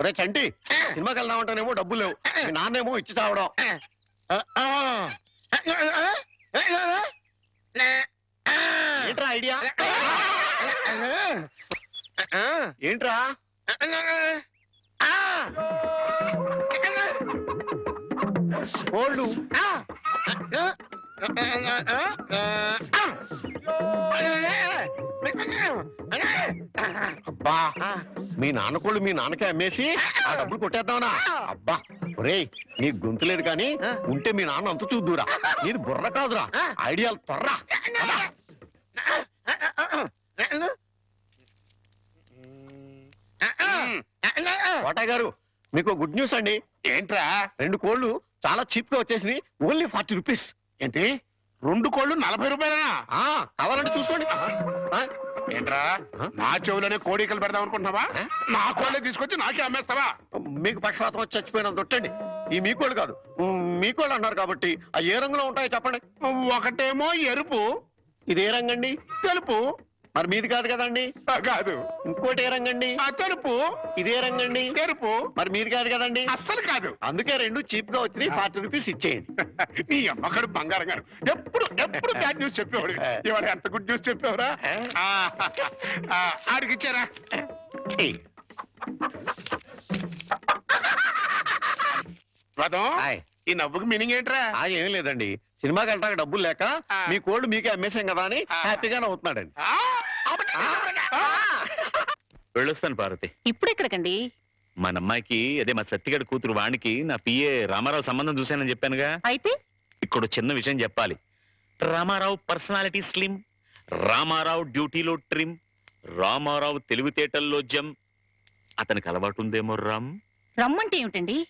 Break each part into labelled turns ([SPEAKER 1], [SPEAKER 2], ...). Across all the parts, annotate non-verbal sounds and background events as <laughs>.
[SPEAKER 1] ఒరే చంటి సినిమాకి వెళ్దామంటేనేమో డబ్బులు లేవు మీ నాన్నేమో ఇచ్చి చావడం ఏంట్రా ఐడియా ఏంట్రా కోళ్ళు అబ్బా మీ నాన్న కోళ్ళు మీ నాన్నకే అమ్మేసి ఆ డబ్బులు కొట్టేద్దామనా అబ్బా ఒరేయ్ నీ గొంతు లేదు కానీ ఉంటే మీ నాన్న అంత చూద్దురా నీది బుర్ర కాదురా ఐడియాలు త్వరరా కోటయ్య గారు మీకు గుడ్ న్యూస్ అండి
[SPEAKER 2] ఏంట్రా
[SPEAKER 1] రెండు కోళ్ళు చాలా చీప్గా వచ్చేసి ఓన్లీ ఫార్టీ రూపీస్
[SPEAKER 2] ఏంటి రెండు కోళ్ళు నలభై రూపాయలనా?
[SPEAKER 1] ఆ కావాలంటే చూసుకోండి. ఆ,
[SPEAKER 2] ఏంట్రా? నా చెవులోనే కోడికలు పెడదాం అనుకుంటున్నావా? నా కోళ్ళే తీసుకొచ్చి నాకే అమ్మేస్తావా?
[SPEAKER 1] మీకు పక్షపాతం వచ్చి చచ్చిపోయినంత దొట్టండి ఈ మీకోళ్ళు కాదు. ఉమ్, మీకోళ్ళు అన్నారు కాబట్టి ఆ ఏ రంగులో ఉంటాయో చెప్పండి.
[SPEAKER 2] ఒకటేమో ఎరుపు.
[SPEAKER 1] ఇది ఏ రంగండి?
[SPEAKER 2] తెలుపు.
[SPEAKER 1] మరి మీది కాదు కదండి?
[SPEAKER 2] కాదు.
[SPEAKER 1] ఇంకోటి ఏ రంగండి?
[SPEAKER 2] ఆ తెలుపు
[SPEAKER 1] ఇదే రంగండి?
[SPEAKER 2] ఎరుపు
[SPEAKER 1] మరి మీది కాదు కదండి?
[SPEAKER 2] అస్సలు కాదు.
[SPEAKER 1] అందుకే రెండు చీప్గా వచ్చినాయి ఫార్టీ రూపీస్ ఇచ్చేయండి. <laughs>
[SPEAKER 2] నీ అమ్మగారు బంగారం గారు. ఎప్పుడు ఎప్పుడు <laughs> బ్యాడ్ న్యూస్ చెప్పేవాడు. ఇవాళ ఎంత గుడ్ న్యూస్ చెప్పేవరా? ఆడికి ఇచ్చారా
[SPEAKER 1] ఛీ.
[SPEAKER 2] రథం. ఈ నవ్వుకి మీనింగ్ ఏంట్రా?
[SPEAKER 1] ఆ ఏం లేదండి. సినిమాకి వెళ్ళడానికి డబ్బులు లేక. మీ కోళ్ళు మీకే అమ్మేశాం కదా అని
[SPEAKER 2] ఆ, అబ్బా, ఆ.
[SPEAKER 3] వెళ్ళొస్తాను పార్వతి.
[SPEAKER 4] ఇప్పుడు ఎక్కడికండి?
[SPEAKER 3] మన అమ్మాయికి అదే మా సత్తిగడ కూతురు వాణికి నా పిఏ రామారావు సంబంధం చూశానని చెప్పానుగా.
[SPEAKER 4] అయితే?
[SPEAKER 3] ఇక్కడ చిన్న విషయం చెప్పాలి. రామారావు పర్సనాలిటీ స్లిమ్ రామారావు డ్యూటీలో ట్రిమ్ రామారావు తెలివితేటల్లో జమ్. అతనికి అలవాటు ఉందేమో రామ్.
[SPEAKER 4] రమ్మంటే ఏమిటండి?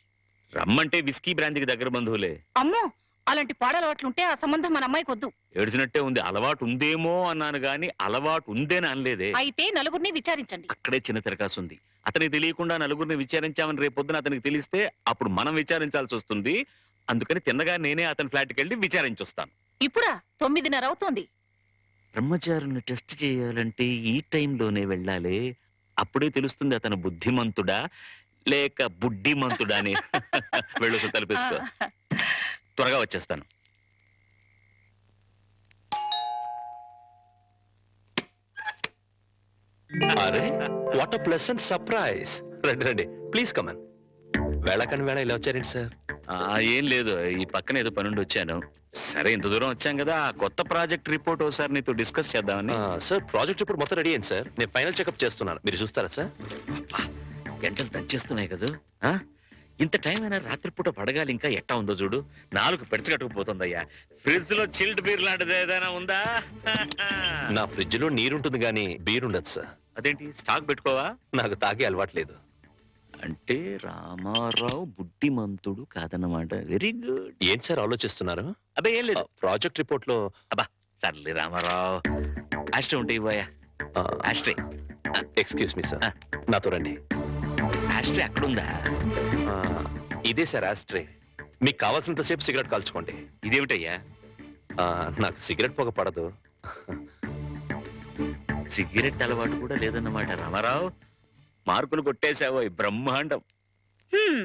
[SPEAKER 3] రమ్మంటే విస్కీ బ్రాంతికి దగ్గర బంధువులే.
[SPEAKER 4] అమ్మో అలాంటి పాడలవాట్లుంటే ఆ సంబంధం మన అమ్మాయికి వద్దు.
[SPEAKER 3] ఏడిచినట్టే ఉంది. అలవాటు ఉందేమో అన్నాను గాని అలవాటు ఉందేని అనలేదే.
[SPEAKER 4] అయితే నలుగురిని విచారించండి.
[SPEAKER 3] అక్కడే చిన్న తిరకాసు ఉంది. అతనికి తెలియకుండా నలుగురిని విచారించామని రేపు పొద్దున అతనికి తెలిస్తే అప్పుడు మనం విచారించాల్సి వస్తుంది. అందుకని తిన్నగా నేనే అతని ఫ్లాట్కి వెళ్ళి విచారించొస్తాను.
[SPEAKER 4] ఇప్పుడా? తొమ్మిదిన్నర అవుతోంది.
[SPEAKER 3] బ్రహ్మచారుని టెస్ట్ చేయాలంటే ఈ టైంలోనే వెళ్ళాలి. అప్పుడే తెలుస్తుంది అతను బుద్ధిమంతుడా. లేక బుడ్డిమంతుడా అని <laughs> వెళ్ళు తలపేసుకో.
[SPEAKER 4] ఆ,
[SPEAKER 3] త్వరగా వచ్చేస్తాను.
[SPEAKER 5] అరే వాట్ అ ప్లెసెంట్ సర్ప్రైజ్ రండి రండి ప్లీజ్ కమన్ వేళకని వేళ ఇలా వచ్చారేంటి సార్?
[SPEAKER 3] ఆ, ఏం లేదు ఈ పక్కన ఏదో పనుండి వచ్చాను. సరే ఇంత దూరం వచ్చాం కదా ఆ కొత్త ప్రాజెక్ట్ రిపోర్ట్ ఒకసారి నీతో డిస్కస్ చేద్దామని.
[SPEAKER 5] సార్ ప్రాజెక్ట్ ఇప్పుడు మొత్తం రెడీ అయింది సార్. నేను ఫైనల్ చెకప్ చేస్తున్నాను. మీరు చూస్తారా సార్?
[SPEAKER 3] అబ్బా, గంటలు దంచేస్తున్నాయి కదా? ఆ? ఇంత టైం అయినా రాత్రిపూట పడగాలి ఇంకా ఎట్టా ఉందో చూడు. నాలుగు పెడచగట్టుకుపోతుందయ్యా ఫ్రిడ్జ్లో చిల్డ్ బీర్ లాంటిది ఏదైనా ఉందా? <laughs>
[SPEAKER 5] నా ఫ్రిడ్జ్లో నీరుంటుంది కానీ బీర్ ఉండదు సార్.
[SPEAKER 3] అదేంటి స్టాక్ పెట్టుకోవా?
[SPEAKER 5] నాకు తాగే అలవాట్లేదు
[SPEAKER 3] అంటే రామారావు బుద్ధిమంతుడు కాదన్నమాట. వెరీ గుడ్
[SPEAKER 5] ఏంటి సార్ ఆలోచిస్తున్నారు?
[SPEAKER 3] అబ్బే ఏం లేదు.
[SPEAKER 5] ప్రాజెక్ట్ రిపోర్ట్లో
[SPEAKER 3] సర్లే రామారావు. ఆస్ట్రే ఉంటే ఇవ్వయా ఆస్ట్రే
[SPEAKER 5] ఎక్స్క్యూజ్ మీ సార్. నాతో రండి.
[SPEAKER 3] ఆస్ట్రే అక్కడుందా
[SPEAKER 5] ఆ, ఇదే సార్ ఆస్ట్రే మీకు కావాల్సినంతసేపు సిగరెట్ కాల్చుకోండి.
[SPEAKER 3] ఇదేమిటయ్యా?
[SPEAKER 5] ఆ, నాకు సిగరెట్ పొగ పడదు.
[SPEAKER 3] సిగరెట్ అలవాటు కూడా లేదన్నమాట రామారావు. మార్కులు కొట్టేశావో ఈ బ్రహ్మాండం.
[SPEAKER 4] హ్మ్,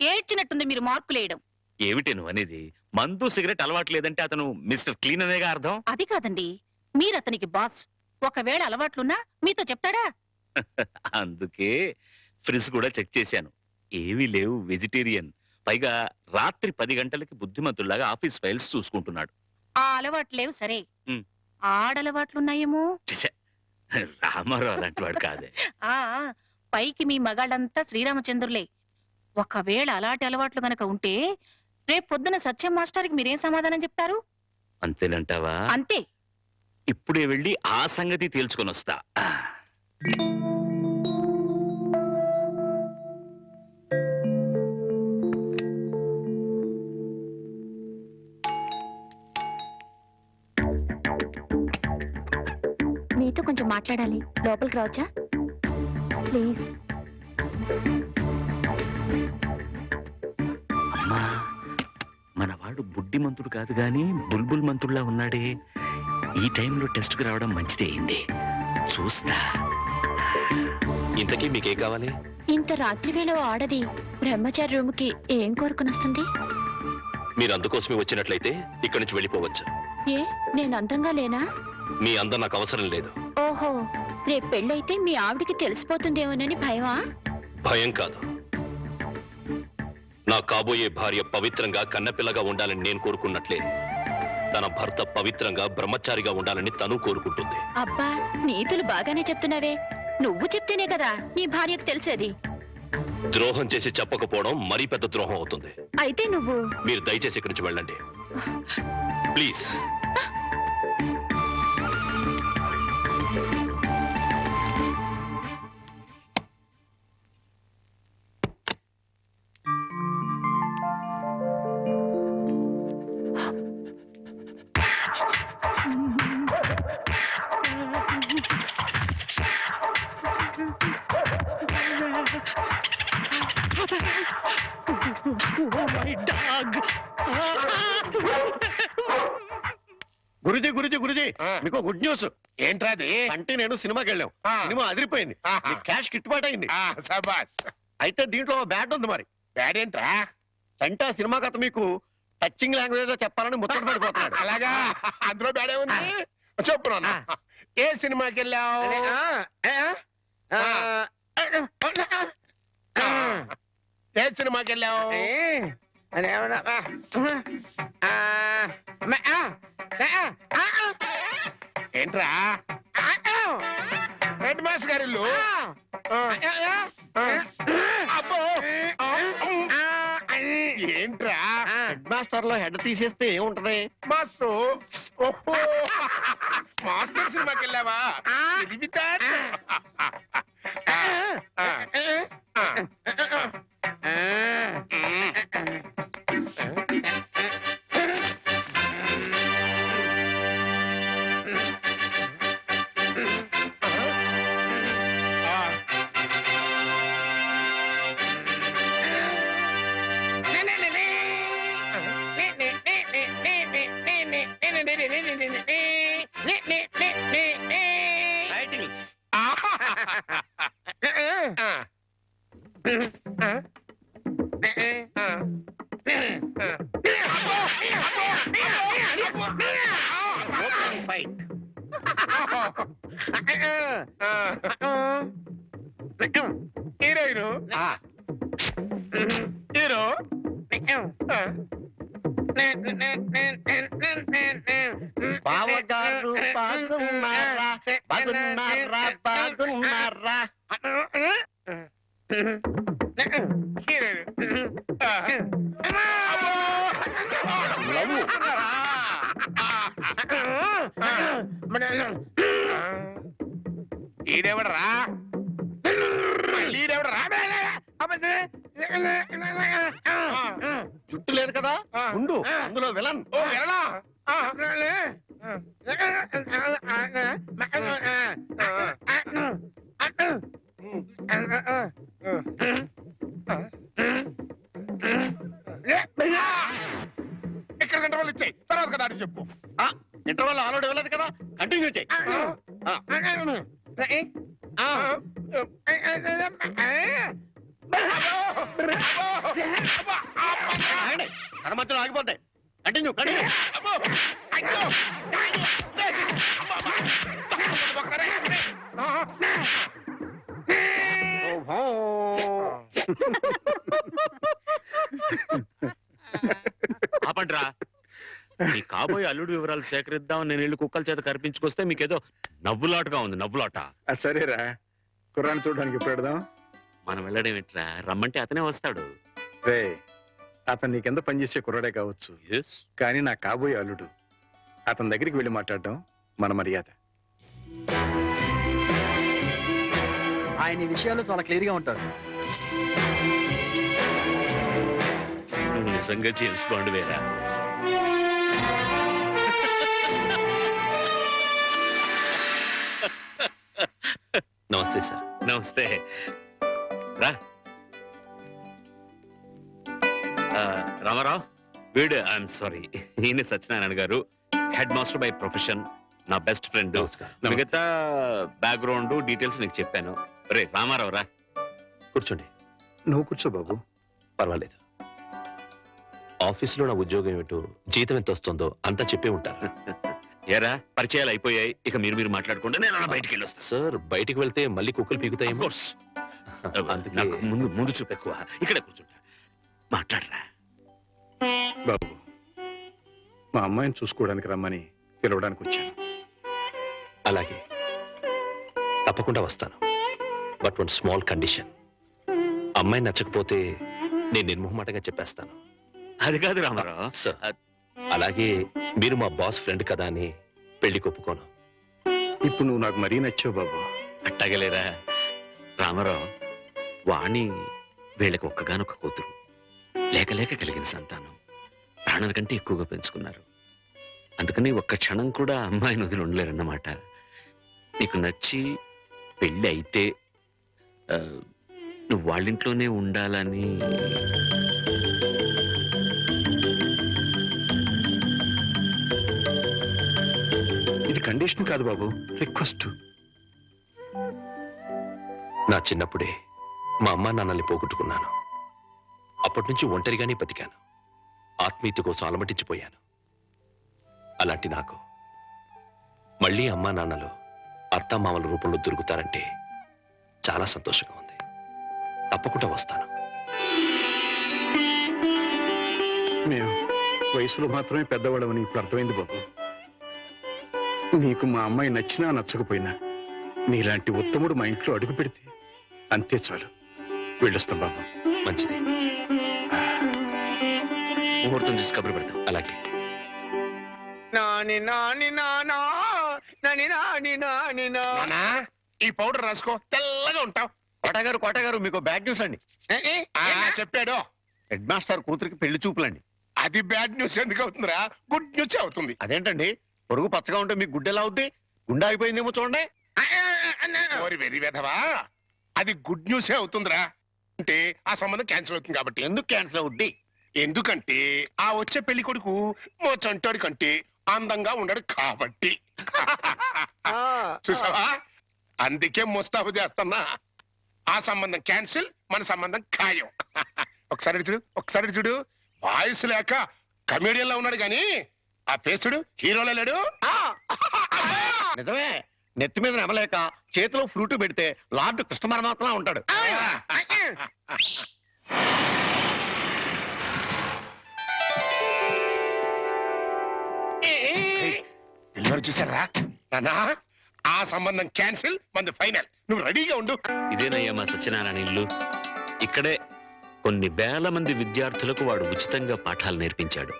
[SPEAKER 4] ఏడ్చినట్టుంది మీరు మార్కులు వేయడం
[SPEAKER 3] ఏమిటి నువ్వు అనేది? మందు సిగరెట్ అలవాటు లేదంటే అతను మిస్టర్ క్లీన్ అనేగా అర్థం?
[SPEAKER 4] అది కాదండి మీరు అతనికి బాస్. ఒకవేళ అలవాట్లున్నా మీతో చెప్తాడా? <laughs>
[SPEAKER 3] అందుకే ఫ్రిజ్ కూడా చెక్ చేశాను. ఏమీ లేవు వెజిటేరియన్. పైగా రాత్రి పది గంటలకి బుద్ధిమంతుల్లాగా ఆఫీస్ ఫైల్స్ చూసుకుంటున్నాడు.
[SPEAKER 4] ఆ అలవాట్లు లేవు సరే. ఆడలవాట్లున్నాయేమో?
[SPEAKER 3] రామారావు అలాంటి వాడు కాదే. <laughs>
[SPEAKER 4] ఆ ఆ, పైకి మీ మగాళ్ళంతా శ్రీరామచంద్రులే. ఒకవేళ అలాంటి అలవాట్లు గనక ఉంటే రేపు పొద్దున సత్యం మాస్టర్కి మీరేం సమాధానం చెప్తారు?
[SPEAKER 3] అంతేనంటావా?
[SPEAKER 4] అంతే.
[SPEAKER 3] ఇప్పుడే వెళ్ళి ఆ సంగతి తేల్చుకొని వస్తా
[SPEAKER 6] మాట్లాడాలి. లోపలికి రావచ్చా? ప్లీజ్.
[SPEAKER 3] అమ్మా మనవాడు బుడ్డిమంతుడు కాదు గాని బుల్బుల్ మంతుడులా ఉన్నాడే. ఈ టైంలో టెస్ట్కి రావడం మంచిదే అయింది. చూస్తా.
[SPEAKER 5] ఇంతకీ మీకేం కావాలి?
[SPEAKER 6] ఇంత రాత్రి వేళ ఆడది బ్రహ్మచారి రూమ్కి ఏం కోరుకుని వస్తుంది?
[SPEAKER 5] మీరు అందుకోసమే వచ్చినట్లయితే ఇక్కడి నుంచి వెళ్ళిపోవచ్చు.
[SPEAKER 6] ఏ నేను అందంగా లేనా?
[SPEAKER 5] మీ అందం నాకు అవసరం లేదు.
[SPEAKER 6] ఓహో రేపు పెళ్ళైతే మీ ఆవిడికి తెలిసిపోతుందేమోనని భయమా?
[SPEAKER 5] భయం కాదు. నా కాబోయే భార్య పవిత్రంగా కన్నపిల్లగా ఉండాలని నేను కోరుకున్నట్లే. తన భర్త పవిత్రంగా బ్రహ్మచారిగా ఉండాలని తను కోరుకుంటుంది.
[SPEAKER 6] అబ్బా నీతులు బాగానే చెప్తున్నావే. నువ్వు చెప్తేనే కదా నీ భార్యకు తెలిసేది.
[SPEAKER 5] ద్రోహం చేసి చెప్పకపోవడం మరీ పెద్ద ద్రోహం అవుతుంది.
[SPEAKER 6] అయితే నువ్వు
[SPEAKER 5] మీరు దయచేసి ఇక్కడి నుంచి వెళ్ళండి. ప్లీజ్.
[SPEAKER 1] మీకు గుడ్ న్యూస్.
[SPEAKER 2] ఏంట్రా అది?
[SPEAKER 1] అంటే నేను సినిమాకి వెళ్ళాం.
[SPEAKER 2] ఆ.
[SPEAKER 1] సినిమా అదిరిపోయింది.
[SPEAKER 2] ఆహా.
[SPEAKER 1] క్యాష్ గిట్టుబాటు అయింది
[SPEAKER 2] ఆ,
[SPEAKER 1] అయితే దీంట్లో బ్యాడ్ ఉంది మరి.
[SPEAKER 2] బ్యాడ్ ఏంట్రా
[SPEAKER 1] ఆ సినిమా కథ మీకు టచింగ్ లాంగ్వేజ్లో చెప్పాలని ముచ్చట పడిపోతున్నాడు.
[SPEAKER 2] అలాగా? అందులో బ్యాడే ఉంది. చెప్పు నాన్న. ఏ సినిమాకి వెళ్ళావు? ఏ సినిమాకి వెళ్ళావు? ఏంట్రా? హెడ్ మాస్టర్ గారి ఇల్లు? అబ్బో. ఏంట్రా?
[SPEAKER 1] హెడ్ మాస్టర్లో హెడ్ తీసేస్తే ఏముంటది?
[SPEAKER 2] మాస్టర్. మాస్టర్ సినిమాకి వెళ్ళావా? హీరోయిన్. హీరో.
[SPEAKER 1] బావగారు బాగున్నారా? బాగున్నారా? బాగున్నారా? జుట్టు లేదు కదా? ఉండు. అందులో విలన్.
[SPEAKER 2] ఓ వెళ్ళా
[SPEAKER 1] కంటిన్యూ కంటిన్యూ.
[SPEAKER 3] ఆపండ్రా. మీ కాబోయే అల్లుడు వివరాలు సేకరిద్దాం నేను ఇల్లు కుక్కల చేత కనిపించుకొస్తే మీకేదో నవ్వులాటగా ఉంది నవ్వులాట.
[SPEAKER 7] ఆ, సరేరా. కుర్రాన్ని చూడడానికి ఎప్పుడు పెడదాం
[SPEAKER 3] మనం వెళ్ళడం ఎట్లా? రమ్మంటే అతనే వస్తాడు.
[SPEAKER 7] రే అతను నీ కింద పనిచేసే కుర్రాడే కావచ్చు.
[SPEAKER 3] ఎస్
[SPEAKER 7] కానీ నా కాబోయే అల్లుడు. అతని దగ్గరికి వెళ్ళి మాట్లాడడం మన మర్యాద.
[SPEAKER 8] ఆయన ఈ విషయాల్లో చాలా క్లియర్గా ఉంటారు.
[SPEAKER 3] నువ్వు నిజంగా జేమ్స్ బాండ్ వేరా? <laughs>
[SPEAKER 5] నమస్తే సార్.
[SPEAKER 3] వీడు ఐఎమ్ సారీ ఈయన Satyanarayana garu head master by profession నా బెస్ట్ ఫ్రెండ్.
[SPEAKER 5] నమస్కారం.
[SPEAKER 3] మిగతా బ్యాక్గ్రౌండ్ డీటెయిల్స్ నీకు చెప్పాను. రే రామారావు రా.
[SPEAKER 5] కూర్చోండి.
[SPEAKER 7] నువ్వు కూర్చో బాబు.
[SPEAKER 5] పర్వాలేదు. ఆఫీసులో నా ఉద్యోగం ఏమిటో జీతం ఎంత వస్తుందో అంతా చెప్పే ఉంటారు <laughs>
[SPEAKER 3] ఏరా పరిచయాలు అయిపోయాయి. ఇక మీరు మీరు మాట్లాడుకుంటే నేను అలా బయటికి వెళ్ళొస్తాను
[SPEAKER 5] సార్ బయటికి వెళ్తే మళ్ళీ కుక్కలు పీకుతాయేమో. <laughs> అందుకే.
[SPEAKER 3] నాకు ముందు ముందు చూపు ఎక్కువ. ఇక్కడే కూర్చుంటా. మాట్లాడరా.
[SPEAKER 7] బాబు మా అమ్మాయిని చూసుకోవడానికి రమ్మని పిలవడానికి వచ్చాను.
[SPEAKER 5] అలాగే. తప్పకుండా వస్తాను. బట్ వన్ స్మాల్ కండిషన్ అమ్మాయి నచ్చకపోతే నేను నిర్మోహమాటంగా చెప్పేస్తాను.
[SPEAKER 3] అది కాదు రామారావు.
[SPEAKER 5] సార్ అలాగే మీరు మా బాస్ ఫ్రెండ్ కదా అని పెళ్ళి ఒప్పుకోను
[SPEAKER 7] ఇప్పుడు నువ్వు నాకు మరీ నచ్చావు బాబు.
[SPEAKER 3] అట్టగలేరా? రామారావు వాణి వీళ్ళకి ఒక్కగానొక్క కూతురు. లేక లేక కలిగిన సంతానం. ప్రాణాల కంటే ఎక్కువగా పెంచుకున్నారు. అందుకని ఒక్క క్షణం కూడా అమ్మాయిని వదిలి ఉండలేరన్నమాట. నీకు నచ్చి పెళ్ళి అయితే నువ్వు వాళ్ళింట్లోనే ఉండాలని.
[SPEAKER 7] ఇది కండిషన్ కాదు బాబు రిక్వెస్ట్.
[SPEAKER 5] నా చిన్నప్పుడే మా అమ్మా నాన్నల్ని పోగొట్టుకున్నాను. అప్పటి నుంచి ఒంటరిగానే బతికాను. ఆత్మీయత కోసం అలమటించిపోయాను అలాంటి నాకు మళ్ళీ అమ్మా నాన్నలు అత్తామామల రూపంలో దొరుకుతారంటే చాలా సంతోషంగా ఉంది. తప్పకుండా వస్తాను.
[SPEAKER 7] మేము వయసులో మాత్రమే పెద్దవాడమని ఇప్పుడు అర్థమైంది బాబు. నీకు మా అమ్మాయి నచ్చినా నచ్చకపోయినా నీలాంటి ఉత్తముడు మా ఇంట్లో అడుగు పెడితే అంతే చాలు. వెళ్ళొస్తాం బాబు.
[SPEAKER 5] మంచిది.
[SPEAKER 3] చూసి కబురు పెడతాం.
[SPEAKER 5] అలాగే.
[SPEAKER 2] నాని నాని నానా నాని నాని నాని నానా ఈ పౌడర్ రాసుకో. తెల్లగా ఉంటావు.
[SPEAKER 1] కోటగారు కోటగారు మీకు బ్యాడ్ న్యూస్ అండి.
[SPEAKER 2] చెప్పాడు.
[SPEAKER 1] హెడ్ మాస్టర్ కూతురికి పెళ్ళి చూపులండి.
[SPEAKER 2] అది బ్యాడ్ న్యూస్ ఎందుకు అవుతుందిరా? గుడ్ న్యూస్ అవుతుంది.
[SPEAKER 1] అదేంటండి? పొరుగు పచ్చగా ఉంటే మీకు గుడ్డ ఎలా అవుద్ది? గుండె అయిపోయిందేమో చూడండి.
[SPEAKER 2] ఓరి వెర్రి వెధవా. అది గుడ్ న్యూసే అవుతుందిరా? అంటే ఆ సంబంధం క్యాన్సిల్ అవుతుంది కాబట్టి.
[SPEAKER 1] ఎందుకు క్యాన్సిల్ అవుద్ది?
[SPEAKER 2] ఎందుకంటే ఆ వచ్చే పెళ్ళి కొడుకు మా చంటోడి కంటే అందంగా ఉండడు కాబట్టి. <laughs> చూసావా? అందుకే ముస్తాబు చేస్తున్నా. ఆ సంబంధం క్యాన్సిల్ మన సంబంధం ఖాయం. <laughs> ఒకసారి చూడు ఒకసారి చూడు. వాయిస్ లేక కమేడియన్ లా ఉన్నాడు గాని ఆ ఫేస్ చూడు హీరోలో లేడు! <laughs>
[SPEAKER 1] నిజమే. నెత్తి మీద నెమలేక చేతిలో ఫ్రూట్ పెడితే లార్డ్ కృష్ణ పరమాత్మ ఉంటాడు
[SPEAKER 2] పిల్లలు చూసారా నానా ఆ సంబంధం క్యాన్సిల్ మంది ఫైనల్. నువ్వు రెడీగా ఉండు.
[SPEAKER 3] ఇదేనయ్యా మా సత్యనారాయణ ఇల్లు. ఇక్కడే కొన్ని వేల మంది విద్యార్థులకు వాడు ఉచితంగా పాఠాలు నేర్పించాడు.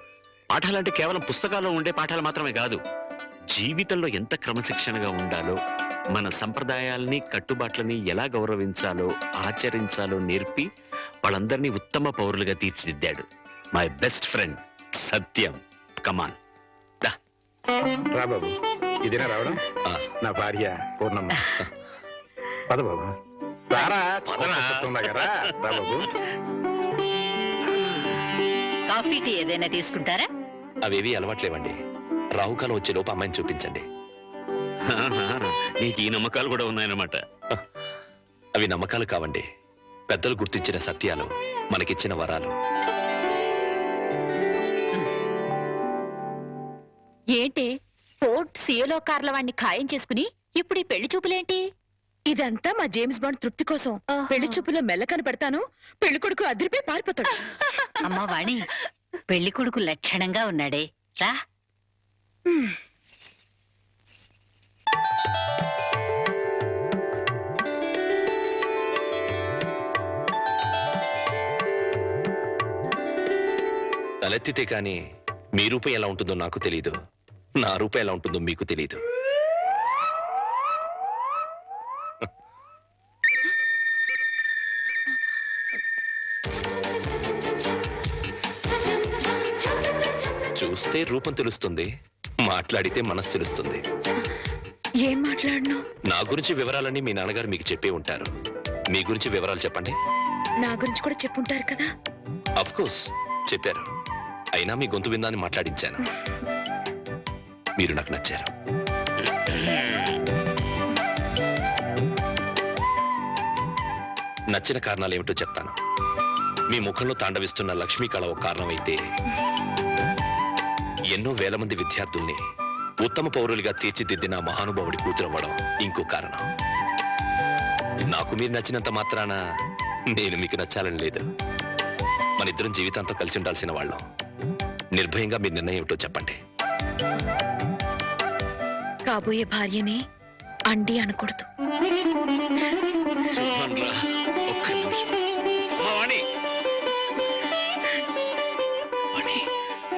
[SPEAKER 3] పాఠాలంటే కేవలం పుస్తకాల్లో ఉండే పాఠాలు మాత్రమే కాదు జీవితంలో ఎంత క్రమశిక్షణగా ఉండాలో మన సంప్రదాయాల్ని కట్టుబాట్లని ఎలా గౌరవించాలో ఆచరించాలో నేర్పి వాళ్ళందరినీ ఉత్తమ పౌరులుగా తీర్చిదిద్దాడు. My best friend Satyam come on
[SPEAKER 7] రా బాబు. ఇదేనా రావడం? నా భార్య పూర్ణమ్మ. పద బాబు. రారా. రా బాబు.
[SPEAKER 6] కాఫీ టీ ఏదైనా తీసుకుంటారా?
[SPEAKER 5] అవేవి అలవాట్లేవండి. రాహుకాలం వచ్చే లోపు అమ్మాయిని చూపించండి.
[SPEAKER 3] నీకు ఈ నమ్మకాలు కూడా ఉన్నాయన్నమాట.
[SPEAKER 5] అవి నమ్మకాలు కావండి. పెద్దలు గుర్తించిన సత్యాలు మనకిచ్చిన వరాలు.
[SPEAKER 6] ఏంటి? ఫోర్ట్ సియోలో కార్ల వాడిని ఖాయం చేసుకుని ఇప్పుడు ఈ పెళ్ళి చూపులేంటి?
[SPEAKER 9] ఇదంతా మా జేమ్స్ బాండ్ తృప్తి కోసం. పెళ్ళి చూపులో మెల్ల కనపడతాను పెళ్ళి కొడుకు అదిరిపై పారిపోతాడు.
[SPEAKER 6] అమ్మా వాణి పెళ్ళి కొడుకు లక్షణంగా ఉన్నాడే. రా.
[SPEAKER 5] తలెత్తితే కానీ మీ రూపం ఎలా ఉంటుందో నాకు తెలియదు నా రూపం ఎలా ఉంటుందో మీకు తెలియదు చూస్తే రూపం తెలుస్తుంది మాట్లాడితే మనసు తెలుస్తుంది.
[SPEAKER 9] ఏం మాట్లాడను?
[SPEAKER 5] నా గురించి వివరాలన్నీ మీ నాన్నగారు మీకు చెప్పే ఉంటారు. మీ గురించి వివరాలు చెప్పండి.
[SPEAKER 9] నా గురించి కూడా చెప్పుంటారు కదా?
[SPEAKER 5] అఫ్ కోర్స్ చెప్పారు. అయినా మీ గొంతు విందాన్ని మాట్లాడించాను. మీరు నాకు నచ్చారు. నచ్చిన కారణాలు ఏమిటో చెప్తాను. మీ ముఖంలో తాండవిస్తున్న లక్ష్మీ కళ ఒక కారణమైతే ఎన్నో వేల మంది విద్యార్థుల్ని ఉత్తమ పౌరులుగా తీర్చిదిద్దిన మహానుభావుడి కూతురవ్వడం ఇంకో కారణం. నాకు మీరు నచ్చినంత మాత్రాన నేను మీకు నచ్చాలని లేదు. మనిద్దరం జీవితాంతం కలిసి ఉండాల్సిన వాళ్ళం. నిర్భయంగా మీ నిర్ణయం ఏమిటో చెప్పండి.
[SPEAKER 9] కాబోయే భార్యని అండి అనకూడదు.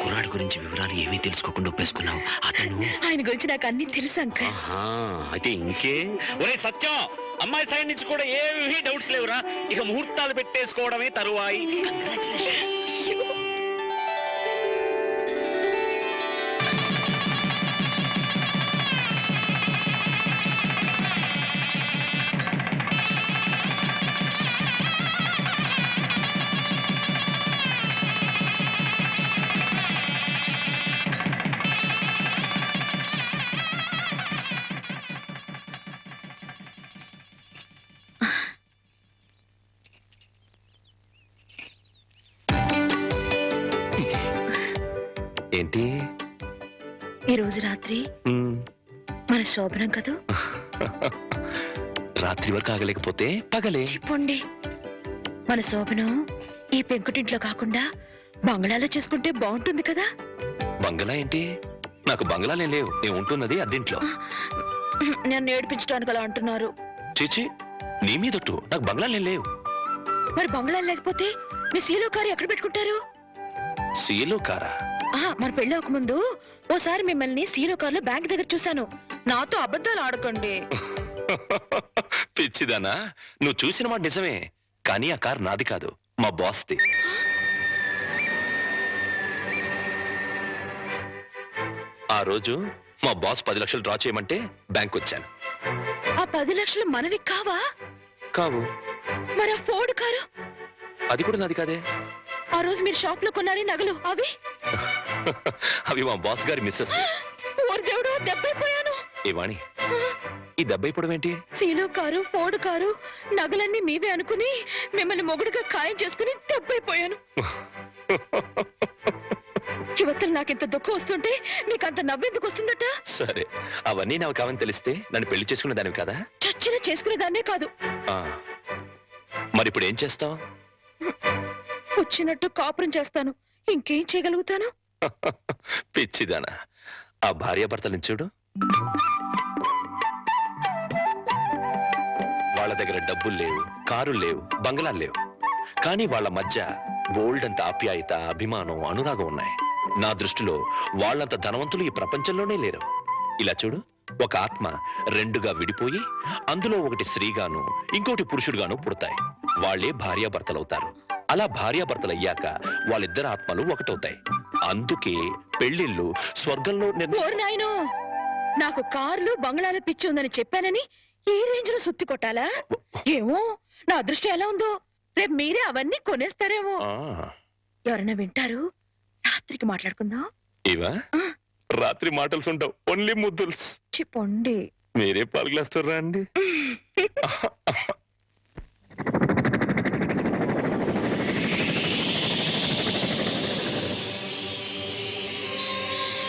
[SPEAKER 3] కుర్రాడి గురించి వివరాలు ఏమీ తెలుసుకోకుండా ఒప్పేసుకున్నావు. అతను
[SPEAKER 9] ఆయన గురించి నాకు అన్ని తెలుసు అంకల్.
[SPEAKER 3] ఆహా, అయితే ఇంకే? ఒరే సత్యం! అమ్మాయి సైడ్ నుంచి కూడా ఏమీ డౌట్స్ లేవురా? ఇక ముహూర్తాలు పెట్టేసుకోవడమే తరువాయి.
[SPEAKER 9] ఈ రోజు రాత్రి. మన శోభనం కదూ? <laughs>
[SPEAKER 5] రాత్రి వరకు ఆగలేకపోతే పగలే.
[SPEAKER 9] చెప్పండి. మన శోభనం ఈ పెంకుటింట్లో కాకుండా బంగ్లాలో చేసుకుంటే బాగుంటుంది కదా?
[SPEAKER 5] బంగళా ఏంటి? నాకు బంగళాలే లేవు. నేను ఉంటున్నది అద్దెంట్లో
[SPEAKER 9] నన్ను ఏడిపించడానికి అలా అంటున్నారు.
[SPEAKER 5] చీచి నీ మీదొట్టు నాకు బంగళాలే లేవు.
[SPEAKER 9] మరి బంగ్లా లేకపోతే మీ సీలో కారు ఎక్కడ పెట్టుకుంటారు?
[SPEAKER 5] సీలో కారా?
[SPEAKER 9] మన పెళ్ళి ముందు ఓసారి మిమ్మల్ని సీలో కారులో బ్యాంక్ దగ్గర చూశాను. నాతో అబద్ధాలు ఆడకండి. <laughs>
[SPEAKER 5] పిచ్చిదానా నువ్వు చూసిన మాట నిజమే కానీ ఆ కార్ నాది కాదు మా బాస్ది. ఆ రోజు మా బాస్ పది లక్షలు డ్రా చేయమంటే బ్యాంక్ వచ్చాను.
[SPEAKER 9] ఆ పది లక్షలు మనవి కావా?
[SPEAKER 5] కావు.
[SPEAKER 9] మరి ఆ ఫోర్డ్ కారు?
[SPEAKER 5] అది కూడా నాది కాదే.
[SPEAKER 9] ఆ రోజు మీరు షాప్లో కొన్నారే నగలు అవి? <laughs>
[SPEAKER 5] అవి మా బాస్ గారి మిస్సెస్
[SPEAKER 9] దేవుడు దెబ్బైపోయాను.
[SPEAKER 5] ఏ వాణి? ఈ దెబ్బ ఇప్పుడు ఏంటి?
[SPEAKER 9] సీలో కారు ఫోర్డ్ కారు నగలన్నీ మీవే అనుకుని మిమ్మల్ని మొగుడుగా ఖాయం చేసుకుని దెబ్బైపోయాను. యువతలు నాకింత దుఃఖం వస్తుంటే నీకు అంత నవ్వెందుకు వస్తుందట?
[SPEAKER 5] సరే అవన్నీ నాకు కావని తెలిస్తే నన్ను పెళ్ళి చేసుకునే దానివి కదా?
[SPEAKER 9] చచ్చిన చేసుకునేదాన్నే కాదు.
[SPEAKER 5] ఆ. మరి ఇప్పుడు ఏం చేస్తావు?
[SPEAKER 9] వచ్చినట్టు కాపురం చేస్తాను. ఇంకేం చేయగలుగుతాను?
[SPEAKER 5] పిచ్చిదానా. ఆ భార్యాభర్తలను చూడు. వాళ్ళ దగ్గర డబ్బులు లేవు కారులు లేవు బంగ్లాలు లేవు. కానీ వాళ్ళ మధ్య బోల్డ్ అంత ఆప్యాయత అభిమానం అనురాగం ఉన్నాయి. నా దృష్టిలో వాళ్ళంత ధనవంతులు ఈ ప్రపంచంలోనే లేరు. ఇలా చూడు ఒక ఆత్మ రెండుగా విడిపోయి అందులో ఒకటి స్త్రీగాను ఇంకోటి పురుషుడుగాను పుడతాయి. వాళ్ళే భార్యాభర్తలవుతారు. అలా భార్యాభర్తలయ్యాక వాళ్ళిద్దరు ఆత్మలు ఒకటవుతాయి. అందుకే పెళ్ళిళ్ళు స్వర్గంలో నిర్ణ-
[SPEAKER 9] ఓరు నాయనో! నాకు కార్లు బంగ్లాల పిచ్చి ఉందని చెప్పానని ఈ రేంజ్లో సుత్తి కొట్టాలా? ఏమో! నా అదృష్టం ఎలా ఉందో? రేపు మీరే అవన్నీ కొనేస్తారేమో! ఎవరైనా వింటారు? రాత్రికి మాట్లాడుకుందాం.
[SPEAKER 5] ఇవా. రాత్రి మాటలు ఉండవు ఓన్లీ ముద్దుల్స్
[SPEAKER 9] చెప్పండి
[SPEAKER 5] మీరే పాలు గ్లాస్ రండి